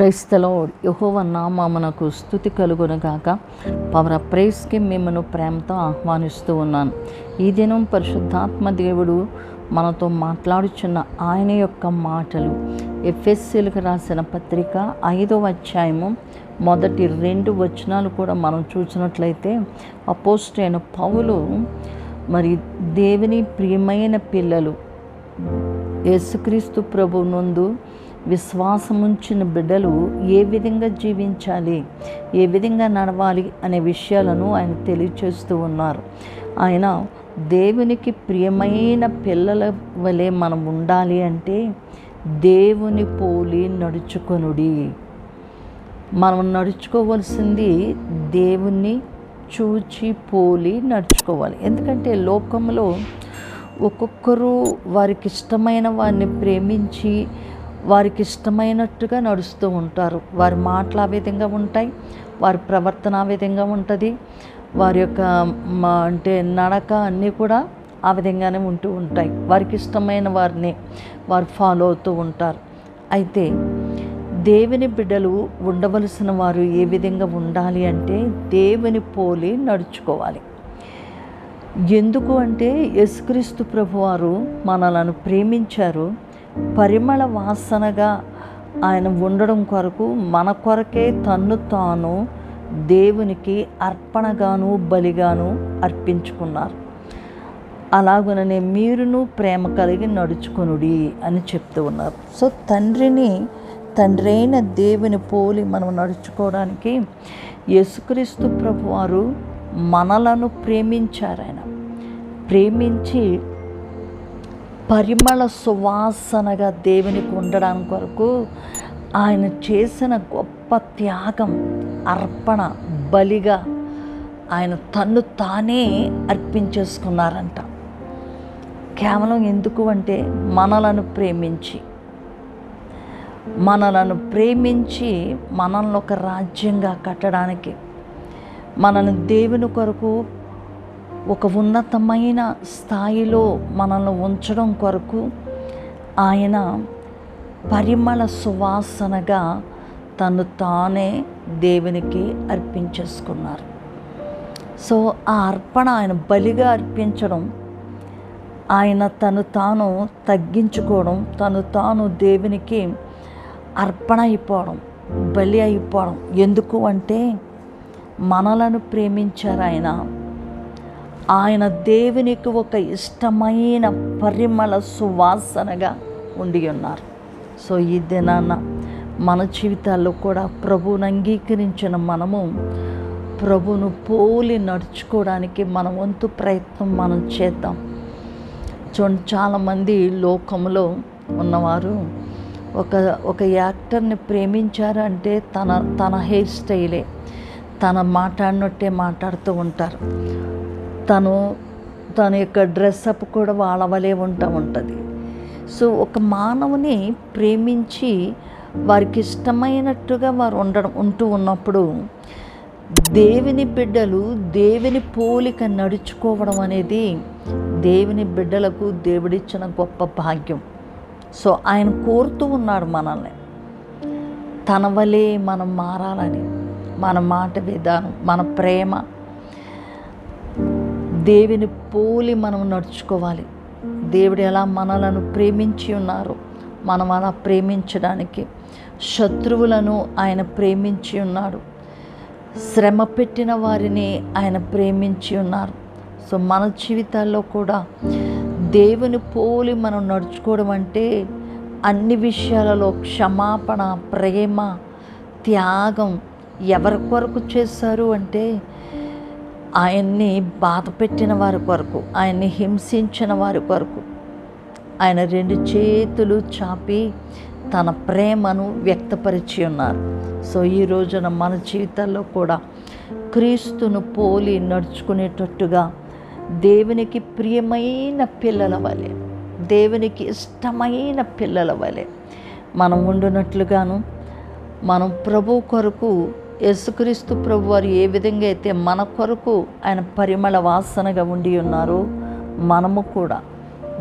క్రైస్తలో యహోవ నామామునకు స్థుతి కలుగును గాక పవర్ ప్రైస్కి మిమ్మల్ని ప్రేమతో ఆహ్వానిస్తూ ఉన్నాను. ఈ దినం పరిశుద్ధాత్మ దేవుడు మనతో మాట్లాడుచున్న ఆయన యొక్క మాటలు. ఎఫ్ఎస్సీలకు రాసిన పత్రిక ఐదవ అధ్యాయము మొదటి రెండు వచనాలు కూడా మనం చూసినట్లయితే అపోస్ట్ అయిన పౌలు మరి దేవుని ప్రియమైన పిల్లలు యేసుక్రీస్తు ప్రభు నందు విశ్వాసముంచిన బిడ్డలు ఏ విధంగా జీవించాలి? ఏ విధంగా నడవాలి? అనే విషయాలను ఆయన తెలియచేస్తూ ఉన్నారు. ఆయన దేవునికి ప్రియమైన పిల్లల వలె మనం ఉండాలి అంటే దేవుని పోలి నడుచుకొనుడి. మనం నడుచుకోవలసింది దేవుణ్ణి చూచి పోలి నడుచుకోవాలి. ఎందుకంటే లోకంలో ఒక్కొక్కరు వారికి ఇష్టమైన వారిని ప్రేమించి వారికి ఇష్టమైనట్టుగా నడుస్తూ ఉంటారు. వారి మాటలు ఆ విధంగా ఉంటాయి. వారి ప్రవర్తన ఆ విధంగా ఉంటుంది. వారి యొక్క మా అంటే నడక అన్నీ కూడా ఆ విధంగానే ఉంటూ ఉంటాయి. వారికి ఇష్టమైన వారిని వారు ఫాలో అవుతూ ఉంటారు. అయితే దేవుని బిడ్డలు ఉండవలసిన వారు ఏ విధంగా ఉండాలి అంటే దేవుని పోలి నడుచుకోవాలి. ఎందుకు అంటే యేసుక్రీస్తు ప్రభువారు మనలను ప్రేమించారు. పరిమళ వాసనగా ఆయన ఉండడం కొరకు మన కొరకే తన్ను తాను దేవునికి అర్పణగాను బలిగాను అర్పించుకున్నారు. అలాగుననే మీరును ప్రేమ కలిగి నడుచుకునుడి అని చెప్తూ ఉన్నారు. సో తండ్రిని తండ్రైన దేవుని పోలి మనం నడుచుకోవడానికి యేసుక్రీస్తు ప్రభువారు మనలను ప్రేమించారు ఆయన ప్రేమించి పరిమళ సువాసనగా దేవునికి ఉండడానికి కొరకు ఆయన చేసిన గొప్ప త్యాగం అర్పణ బలిగా ఆయన తన్ను తానే అర్పించేసుకున్నారంట. కేవలం ఎందుకు అంటే మనలను ప్రేమించి. మనలను ప్రేమించి మనల్ని ఒక రాజ్యంగా కట్టడానికి మనల్ని దేవుని కొరకు ఒక ఉన్నతమైన స్థాయిలో మనల్ని ఉంచడం కొరకు ఆయన పరిమళ సువాసనగా తను తానే దేవునికి అర్పించేసుకున్నారు. సో ఆ అర్పణ ఆయన బలిగా అర్పించడం ఆయన తను తాను తగ్గించుకోవడం తను తాను దేవునికి అర్పణ అయిపోవడం బలి అయిపోవడం. ఎందుకు అంటే మనలను ప్రేమించారు ఆయన ఆయన దేవునికి ఒక ఇష్టమైన పరిమళ సువాసనగా ఉండి ఉన్నారు. సో ఈ దినాన మన జీవితాల్లో కూడా ప్రభువును అంగీకరించిన మనము ప్రభును పోలి నడుచుకోవడానికి మన వంతు ప్రయత్నం మనం చేద్దాం. చూడండి చాలామంది లోకంలో ఉన్నవారు ఒక ఒక యాక్టర్ని ప్రేమించారు అంటే తన తన హెయిర్ స్టైలే తన మాట్లాడినట్టే మాట్లాడుతూ ఉంటారు. తను తన యొక్క డ్రెస్అప్ కూడా వాళ్ళ వలే ఉంటూ ఉంటుంది. సో ఒక మానవుని ప్రేమించి వారికి ఇష్టమైనట్టుగా వారు ఉండడం ఉంటూ ఉన్నప్పుడు దేవుని బిడ్డలు దేవుని పోలిక నడుచుకోవడం అనేది దేవుని బిడ్డలకు దేవుడిచ్చిన గొప్ప భాగ్యం. సో ఆయన కోరుతూ ఉన్నాడు మనల్ని. తన వలే మనం మారాలని మన మాట విధానం మన ప్రేమ దేవుని పోలి మనం నడుచుకోవాలి. దేవుడు ఎలా మనలను ప్రేమించి ఉన్నారు మనం అలా ప్రేమించడానికి శత్రువులను ఆయన ప్రేమించి ఉన్నాడు. శ్రమ పెట్టిన వారిని ఆయన ప్రేమించి ఉన్నారు. సో మన జీవితాల్లో కూడా దేవుని పోలి మనం నడుచుకోవడం అంటే అన్ని విషయాలలో క్షమాపణ ప్రేమ త్యాగం ఎవరి కొరకు చేశారు అంటే ఆయన్ని బాధ పెట్టిన వారి కొరకు ఆయన్ని హింసించిన వారి కొరకు ఆయన రెండు చేతులు చాపి తన ప్రేమను వ్యక్తపరిచి ఉన్నారు. సో ఈ రోజున మన జీవితాల్లో కూడా క్రీస్తును పోలి నడుచుకునేటట్టుగా దేవునికి ప్రియమైన పిల్లల వలె దేవునికి ఇష్టమైన పిల్లల వలె మనం ఉండునట్లుగాను మనం ప్రభు కొరకు యేసుక్రీస్తు ప్రభు వారు ఏ విధంగా అయితే మన కొరకు ఆయన పరిమళ వాసనగా ఉండి ఉన్నారో మనము కూడా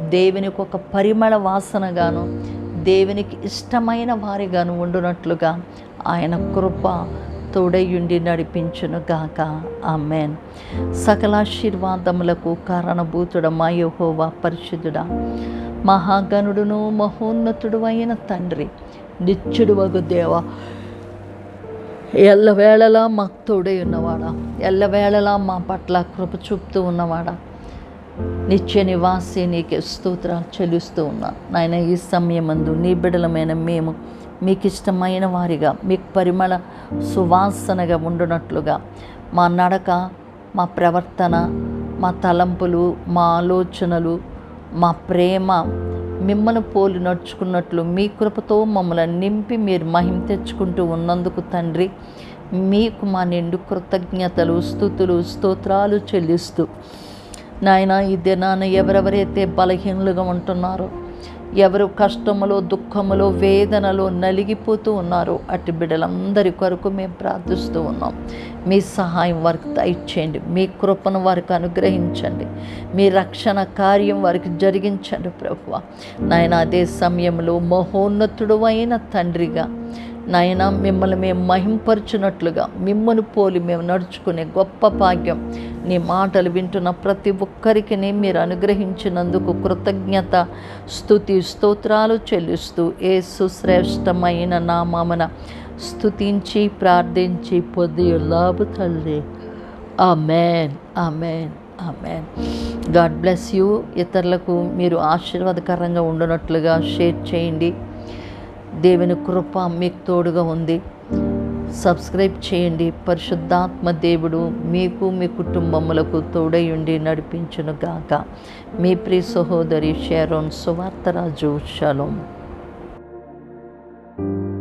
దేవునికి ఒక పరిమళ వాసనగాను దేవునికి ఇష్టమైన వారిగాను ఉండునట్లుగా ఆయన కృప తోడయుండి నడిపించును గాక. ఆమెన్. సకలాశీర్వాదములకు కారణభూతుడమా యహోవా పరిశుద్ధుడా. మహాగణుడును మహోన్నతుడు అయిన తండ్రి నిత్యుడు వగు దేవ. ఎల్లవేళలా మాకు తోడై ఉన్నవాడా? ఎల్లవేళలా మా పట్ల కృప చూపుతూ ఉన్నవాడా? నిత్య నివాసి నీకు స్తోత్రాలు చెల్లిస్తూ ఉన్నా. నాయన ఈ సమయమందు నీ బిడలమైన మేము మీకు ఇష్టమైన వారిగా మీకు పరిమళ సువాసనగా ఉండునట్లుగా మా నడక మా ప్రవర్తన మా తలంపులు మా ఆలోచనలు మా ప్రేమ మిమ్మల్ని పోలి నడుచుకున్నట్లు మీ కృపతో మమ్మల్ని నింపి మీరు మహిమ తెచ్చుకుంటూ ఉన్నందుకు తండ్రి మీకు మా నిండు కృతజ్ఞతలు స్థుతులు స్తోత్రాలు చెల్లిస్తూ. నాయన ఈ దినాన ఎవరెవరైతే బలహీనులుగా ఉంటున్నారో ఎవరు కష్టములో దుఃఖములో వేదనలో నలిగిపోతూ ఉన్నారో అటు బిడ్డలందరి కొరకు మేము ప్రార్థిస్తూ ఉన్నాం. మీ సహాయం వారికి దయచేయండి. మీ కృపను వారికి అనుగ్రహించండి. మీ రక్షణ కార్యం వారికి జరిగించండి ప్రభువ. నాయన అదే సమయంలో మహోన్నతుడు అయిన తండ్రిగా నాయన మిమ్మల్ని మేము మహింపరచునట్లుగా మిమ్మల్ని పోలి మేము నడుచుకునే గొప్ప భాగ్యం నీ మాటలు వింటున్న ప్రతి ఒక్కరికి మీరు అనుగ్రహించినందుకు కృతజ్ఞత స్థుతి స్తోత్రాలు చెల్లిస్తూ ఏ సుశ్రేష్టమైన నామమున స్థుతించి ప్రార్థించి పొద్దు లాభ తల్లి. Amen. Amen. Amen. God bless you. ఇతరులకు మీరు ఆశీర్వాదకరంగా ఉండనట్లుగా షేర్ చేయండి. దేవుని కృప మీకు తోడుగా ఉంది. సబ్స్క్రైబ్ చేయండి. పరిశుద్ధాత్మ దేవుడు మీకు మీ కుటుంబములకు తోడయుండి ఉండి నడిపించును గాక మీ ప్రియ సహోదరి షేరోన్ సువార్తరాజు షలోం.